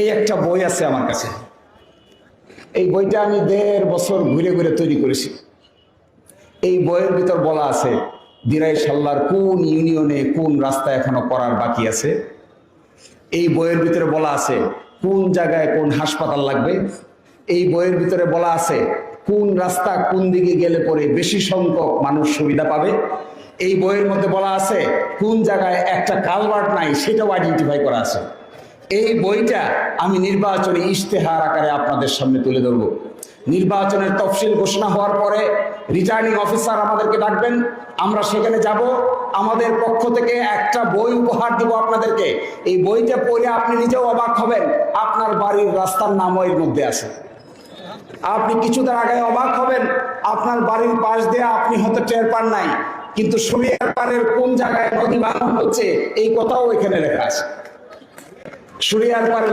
এই একটা বই আছে আমার কাছে। এই বইটা আমি দেড় বছর ঘুরে ঘুরে তৈরি করেছি। এই বইয়ের ভিতর বলা আছে দিরাই সাল্লার কোন ইউনিয়নে কোন রাস্তা এখনও করার বাকি আছে? এই বইয়ের ভিতরে বলা আছে, কোন জায়গায় কোন হাসপাতাল লাগবে? এই বইয়ের ভিতরে বলা আছে, কোন রাস্তা কোন দিকে গেলে পরে বেশি সংখ্যক মানুষ সুবিধা পাবে? এই বইয়ের মধ্যে বলা আছে, কোন জায়গায় একটা কালভার্ট নাই সেটাও আইডেন্টিফাই করা আছে। এই বইটা আমি নির্বাচনী ইশতেহার আকারে আপনাদের সামনে তুলে ধরব। নির্বাচনের তফসিল ঘোষণা হওয়ার পরে রিটার্নিং অফিসার আমাদেরকে ডাকবেন। আমরা সেখানে যাব। আমাদের পক্ষ থেকে একটা বই উপহার দিব আপনাদেরকে। এই বইটা পড়ে আপনি নিজেও অবাক হবেন। আপনার বাড়ির রাস্তার নামও এর মধ্যে আছে। আপনি কিছুদিন আগে অবাক হবেন। আপনার বাড়ির পাশ দিয়ে আপনি হয়তো টের পান নাই। কিন্তু সুরিয়ার পারের কোন জায়গায় নদী ভাঙন হচ্ছে, এই কথাও এখানে লেখা আছে। সুরিয়ার পাড়ের